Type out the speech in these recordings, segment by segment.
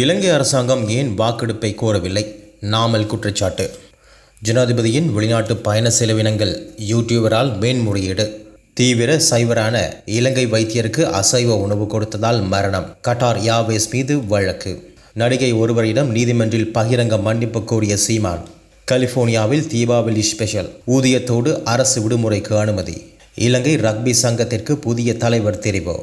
இலங்கை அரசாங்கம் ஏன் வாக்கெடுப்பை கோரவில்லை? நாமல் குற்றச்சாட்டு. ஜனாதிபதியின் வெளிநாட்டு பயண செலவினங்கள் யூடியூபரால் மேன்முறையீடு. தீவிர சைவரான இலங்கை வைத்தியருக்கு அசைவ உணவு கொடுத்ததால் மரணம் கட்டார் யாவேஸ் மீது வழக்கு. நடிகை ஒருவரிடம் நீதிமன்றில் பகிரங்க மன்னிப்பு கோரிய சீமான். கலிபோர்னியாவில் தீபாவளி ஸ்பெஷல் ஊதியத்தோடு அரசு விடுமுறைக்கு அனுமதி. இலங்கை ரக்பி சங்கத்திற்கு புதிய தலைவர் தெரிவு.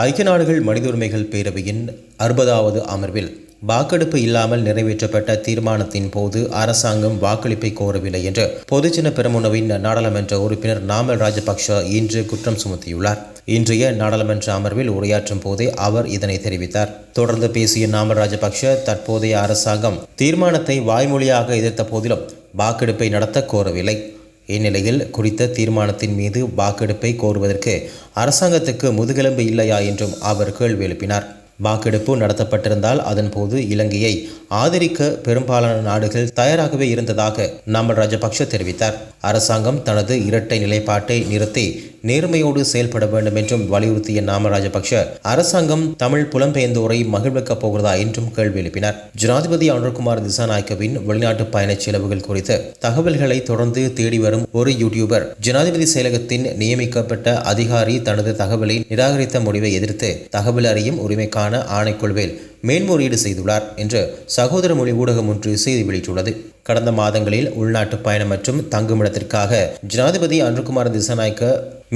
ஐக்கிய நாடுகள் மனித உரிமைகள் பேரவையின் அறுபதாவது அமர்வில் வாக்கெடுப்பு இல்லாமல் நிறைவேற்றப்பட்ட தீர்மானத்தின் போது அரசாங்கம் வாக்களிப்பை கோரவில்லை என்று பொதுஜன பெரமுனவின் நாடாளுமன்ற உறுப்பினர் நாமல் ராஜபக்ஷ இன்று குற்றம் சுமத்தியுள்ளார். இன்றைய நாடாளுமன்ற அமர்வில் உரையாற்றும் போதே அவர் இதனை தெரிவித்தார். தொடர்ந்து பேசிய நாமல் ராஜபக்ஷ தற்போதைய அரசாங்கம் தீர்மானத்தை வாய்மொழியாக எதிர்த்த போதிலும் வாக்கெடுப்பை நடத்த கோரவில்லை. இந்நிலையில் குறித்த தீர்மானத்தின் மீது வாக்கெடுப்பை கோருவதற்கு அரசாங்கத்துக்கு முதுகெலும்பு இல்லையா என்றும் அவர் கேள்வி எழுப்பினார். வாக்கெடுப்பு நடத்தப்பட்டிருந்தால் அதன்போது இலங்கையை ஆதரிக்க பெரும்பாலான நாடுகள் தயாராகவே இருந்ததாக நாமல் ராஜபக்ஷ தெரிவித்தார். அரசாங்கம் தனது இரட்டை நிலைப்பாட்டை நிறுத்தி நேர்மையோடு செயல்பட வேண்டும் என்றும் வலியுறுத்திய நாம ராஜபக்ஷ அரசாங்கம் தமிழ் புலம்பெயர்ந்தோரை மகிழ்விக்கப் போகிறதா என்றும் கேள்வி எழுப்பினார். ஜனாதிபதி அனுர்குமார் திசாநாயக்கவின் வெளிநாட்டு பயணச் செலவுகள் குறித்து தகவல்களை தொடர்ந்து தேடி வரும் ஒரு யூடியூபர் ஜனாதிபதி செயலகத்தின் நியமிக்கப்பட்ட அதிகாரி தனது தகவலை நிராகரித்த முடிவை எதிர்த்து தகவல் அறியும் உரிமைக்கான ஆணைக்குழுவில் மேன்முறையீடு செய்துள்ளார் என்று சகோதர மொழி ஊடகம் ஒன்று செய்தி வெளியிட்டுள்ளது. கடந்த மாதங்களில் உள்நாட்டு பயணம் மற்றும் தங்குமிடத்திற்காக ஜனாதிபதி அன்றுகுமார் திசாநாயக்க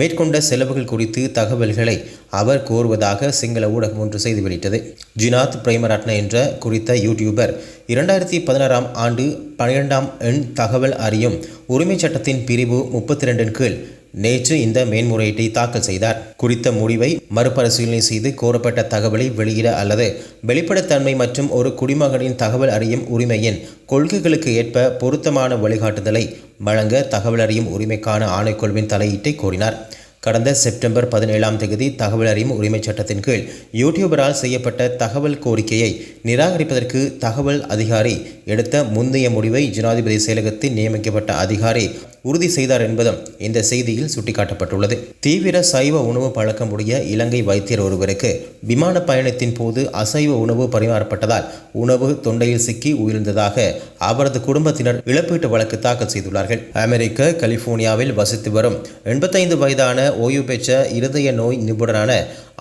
மேற்கொண்ட செலவுகள் குறித்து தகவல்களை அவர் கோருவதாக சிங்கள ஊடகம் ஒன்று செய்தி வெளியிட்டது. ஜினாத் பிரேமரட்ன என்ற குறித்த யூடியூபர் இரண்டாயிரத்தி பதினாறாம் ஆண்டு பன்னிரெண்டாம் எண் தகவல் அறியும் உரிமைச் சட்டத்தின் பிரிவு முப்பத்தி ரெண்டின் கீழ் நேற்று இந்த மேன்முறையீட்டை தாக்கல் செய்தார். குறித்த முடிவை மறுபரிசீலனை செய்து கோரப்பட்ட தகவலை வெளியிட அல்லது வெளிப்படைத்தன்மை மற்றும் ஒரு குடிமகனின் தகவல் அறியும் உரிமையின் கொள்கைகளுக்கு ஏற்ப பொருத்தமான வழிகாட்டுதலை வழங்க தகவல் அறியும் உரிமைக்கான ஆணைக்குழுவின் தலையீட்டை கோரினார். கடந்த செப்டம்பர் பதினேழாம் தேதி தகவல் அறியும் உரிமைச் சட்டத்தின் கீழ் யூடியூபரால் செய்யப்பட்ட தகவல் கோரிக்கையை நிராகரிப்பதற்கு தகவல் அதிகாரி எடுத்த முந்தைய முடிவை ஜனாதிபதி செயலகத்தில் நியமிக்கப்பட்ட அதிகாரி உறுதி செய்தார் என்பதும் இந்த செய்தியில் சுட்டிக்காட்டப்பட்டுள்ளது. தீவிர சைவ உணவு பழக்கமுடைய இலங்கை வைத்தியர் ஒருவருக்கு விமான பயணத்தின் போது அசைவ உணவு பரிமாறப்பட்டதால் உணவு தொண்டையில் சிக்கி உயிர்ந்ததாக அவரது குடும்பத்தினர் இழப்பீட்டு வழக்கு தாக்கல் செய்துள்ளார்கள். அமெரிக்க கலிபோர்னியாவில் வசித்து வரும் எண்பத்தைந்து வயதான ஓய்வு பெற்ற இருதய நோய் நிபுணரான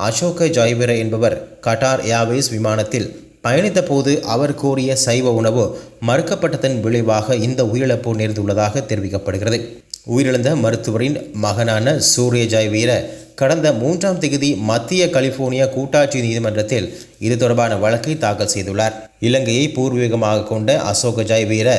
அசோக ஜாய்வீர என்பவர் கட்டார் ஏர்வேஸ் விமானத்தில் பயணித்த போது அவர் கோரிய சைவ உணவு மறுக்கப்பட்டதன் விளைவாக இந்த உயிரிழப்பு நேர்ந்துள்ளதாக தெரிவிக்கப்படுகிறது. உயிரிழந்த மருத்துவரின் மகனான சூரிய ஜாய்வீர கடந்த மூன்றாம் தேதி மத்திய கலிபோர்னியா கூட்டாட்சி நீதிமன்றத்தில் இது தொடர்பான வழக்கை தாக்கல் செய்துள்ளார். இலங்கையை பூர்வீகமாக கொண்ட அசோக ஜாய் வீர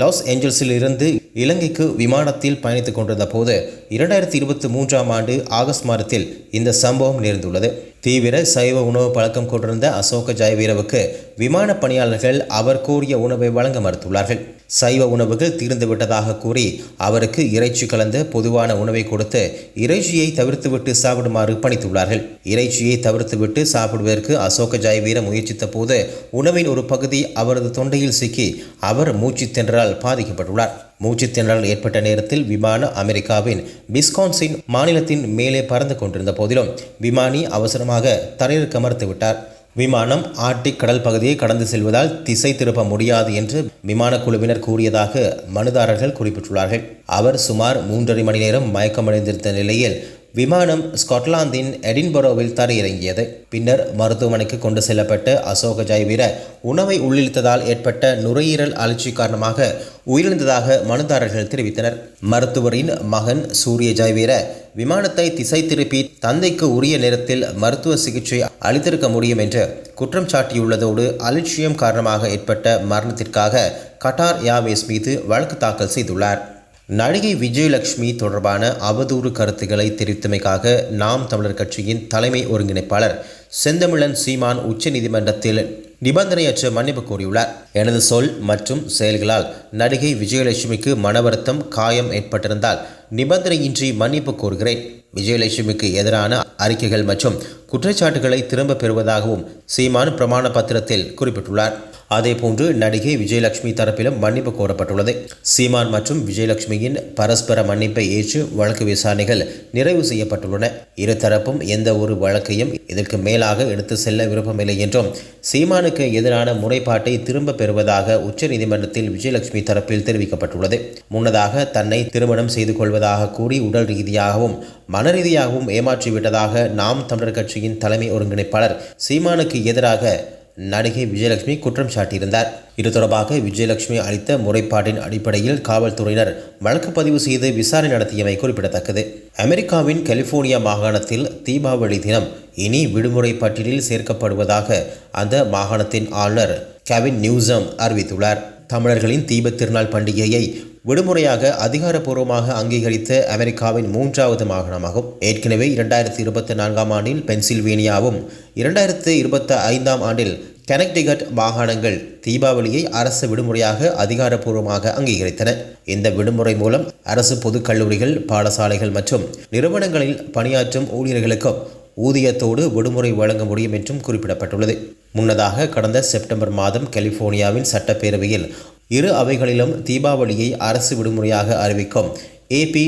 லாஸ் ஏஞ்சல்ஸில் இருந்து இலங்கைக்கு விமானத்தில் பயணித்துக் கொண்டிருந்த போது இரண்டாயிரத்தி இருபத்தி மூன்றாம் ஆண்டு ஆகஸ்ட் மாதத்தில் இந்த சம்பவம் நேர்ந்துள்ளது. தீவிர சைவ உணவு பழக்கம் கொண்டிருந்த அசோக ஜாய் வீரவுக்கு விமான பணியாளர்கள் அவர் கோரிய உணவை வழங்க மறுத்துள்ளார்கள். சைவ உணவுகள் தீர்ந்து விட்டதாக கூறி அவருக்கு இறைச்சி கலந்த பொதுவான உணவை கொடுத்து இறைச்சியை தவிர்த்துவிட்டு சாப்பிடுமாறு பணித்துள்ளார்கள். இறைச்சியை தவிர்த்துவிட்டு சாப்பிடுவதற்கு அசோக ஜெயவீர முயற்சித்த போது உணவின் ஒரு பகுதி அவரது தொண்டையில் சிக்கி அவர் மூச்சு திணறலால் பாதிக்கப்பட்டுள்ளார். மூச்சு திணறல் ஏற்பட்ட நேரத்தில் விமானம் அமெரிக்காவின் விஸ்கான்சின் மாநிலத்தின் மேலே பறந்து கொண்டிருந்த போதிலும் விமானி அவசரமாக தரையிறக்க மறுத்துவிட்டார். விமானம் ஆர்டிக் கடல் பகுதியை கடந்து செல்வதால் திசை திருப்ப முடியாது என்று விமான குழுவினர் கூறியதாக மனுதாரர்கள் குறிப்பிட்டுள்ளார்கள். அவர் சுமார் மூன்றரை மணி நேரம் மயக்கமடைந்திருந்த நிலையில் விமானம் ஸ்காட்லாந்தின் எடின்பரோவில் தரையிறங்கியது. பின்னர் மருத்துவமனைக்கு கொண்டு செல்லப்பட்டு அசோக ஜெயவீர உணவை உள்ளிழுத்ததால் ஏற்பட்ட நுரையீரல் அழற்சி காரணமாக உயிரிழந்ததாக மனுதாரர்கள் தெரிவித்தனர். மருத்துவரின் மகன் சூரிய ஜெயவீர விமானத்தை திசை திருப்பி தந்தைக்கு உரிய நேரத்தில் மருத்துவ சிகிச்சை அளித்திருக்க முடியும் என்று குற்றம் சாட்டியுள்ளதோடு அலட்சியம் காரணமாக ஏற்பட்ட மரணத்திற்காக கட்டார் ஏர்வேஸ் மீது வழக்கு தாக்கல் செய்துள்ளார். நடிகை விஜயலட்சுமி தொடர்பான அவதூறு கருத்துக்களை தெரிவித்தமைக்காக நாம் தமிழர் கட்சியின் தலைமை ஒருங்கிணைப்பாளர் செந்தமிழன் சீமான் உச்சநீதிமன்றத்தில் நிபந்தனையற்ற மன்னிப்பு கோரியுள்ளார். எனது சொல் மற்றும் செயல்களால் நடிகை விஜயலட்சுமிக்கு மனவருத்தம் காயம் ஏற்பட்டிருந்தால் நிபந்தனையின்றி மன்னிப்பு கோருகிறேன். விஜயலட்சுமிக்கு எதிரான அறிக்கைகள் மற்றும் குற்றச்சாட்டுகளை திரும்ப பெறுவதாகவும் சீமான் பிரமாண பத்திரத்தில் குறிப்பிட்டுள்ளார். அதேபோன்று நடிகை விஜயலட்சுமி தரப்பிலும் மன்னிப்பு கோரப்பட்டுள்ளது. சீமான் மற்றும் விஜயலட்சுமியின் பரஸ்பர மன்னிப்பை ஏற்று வழக்கு விசாரணைகள் நிறைவு செய்யப்பட்டுள்ளன. இருதரப்பும் எந்த ஒரு வழக்கையும் இதற்கு மேலாக எடுத்து செல்ல விருப்பமில்லை என்றும் சீமானுக்கு எதிரான முறைப்பாட்டை திரும்ப பெறுவதாக உச்சநீதிமன்றத்தில் விஜயலட்சுமி தரப்பில் தெரிவிக்கப்பட்டுள்ளது. முன்னதாக தன்னை திருமணம் செய்து கொள்வதாக கூறி உடல் ரீதியாகவும் மன ரீதியாகவும் ஏமாற்றிவிட்டதாக நாம் தமிழர் கட்சியின் தலைமை ஒருங்கிணைப்பாளர் சீமானுக்கு எதிராக நடிகை விஜயலட்சுமி குற்றம் சாட்டியிருந்தார். இது தொடர்பாக விஜயலட்சுமி அளித்த முறைப்பாட்டின் அடிப்படையில் காவல்துறையினர் வழக்கு பதிவு செய்து விசாரணை நடத்தியமை குறிப்பிடத்தக்கது. அமெரிக்காவின் கலிபோர்னியா மாகாணத்தில் தீபாவளி தினம் இனி விடுமுறை பட்டியலில் சேர்க்கப்படுவதாக அந்த மாகாணத்தின் ஆளுநர் கெவின் நியூசம் அறிவித்துள்ளார். தமிழர்களின் தீபத் திருநாள் பண்டிகையை விடுமுறையாக அதிகாரப்பூர்வமாக அங்கீகரித்த அமெரிக்காவின் மூன்றாவது மாகாணமாகும். ஏற்கனவே இரண்டாயிரத்தி இருபத்தி நான்காம் ஆண்டில் பென்சில்வேனியாவும் இரண்டாயிரத்து இருபத்தி ஐந்தாம் ஆண்டில் கனெக்டிகட் மாகாணங்கள் தீபாவளியை அரசு விடுமுறையாக அதிகாரப்பூர்வமாக அங்கீகரித்தன. இந்த விடுமுறை மூலம் அரசு பொதுக் கல்லூரிகள் பாடசாலைகள் மற்றும் நிறுவனங்களில் பணியாற்றும் ஊழியர்களுக்கும் ஊதியத்தோடு விடுமுறை வழங்க முடியும் என்றும் குறிப்பிடப்பட்டுள்ளது. முன்னதாக கடந்த செப்டம்பர் மாதம் கலிபோர்னியாவின் சட்டப்பேரவையில் இரு அவைகளிலும் தீபாவளியை அரசு விடுமுறையாக அறிவிக்கும். ஏபி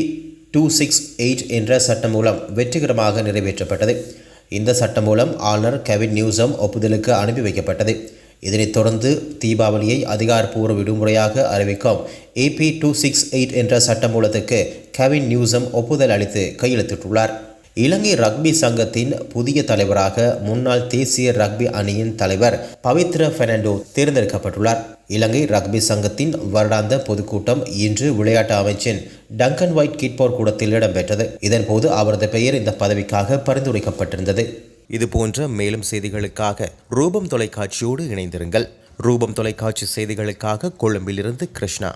டூ சிக்ஸ் எயிட் என்ற சட்டம் மூலம் வெற்றிகரமாக நிறைவேற்றப்பட்டது. இந்த சட்டம் மூலம் ஆளுநர் கெவின் நியூசம் ஒப்புதலுக்கு அனுப்பி வைக்கப்பட்டது. இதனைத் தொடர்ந்து தீபாவளியை அதிகாரப்பூர்வ விடுமுறையாக அறிவிக்கும். ஏபி டூ சிக்ஸ் எயிட் என்ற சட்டமூலத்துக்கு கெவின் நியூசம் ஒப்புதல் அளித்து கையெழுத்திட்டுள்ளார். இலங்கை ரக்பி சங்கத்தின் புதிய தலைவராக முன்னாள் தேசிய ரக்பி அணியின் தலைவர் பவித்ர பெர்னாண்டோ தேர்ந்தெடுக்கப்பட்டுள்ளார். இலங்கை ரக்பி சங்கத்தின் வருடாந்த பொதுக்கூட்டம் இன்று விளையாட்டு அமைச்சின் டங்கன் ஒயிட் கிட்போர் கூடத்தில் இடம்பெற்றது. இதன்போது அவரது பெயர் இந்த பதவிக்காக பரிந்துரைக்கப்பட்டிருந்தது. இதுபோன்ற மேலும் செய்திகளுக்காக ரூபம் தொலைக்காட்சியோடு இணைந்திருங்கள். ரூபம் தொலைக்காட்சி செய்திகளுக்காக கொழும்பிலிருந்து கிருஷ்ணா.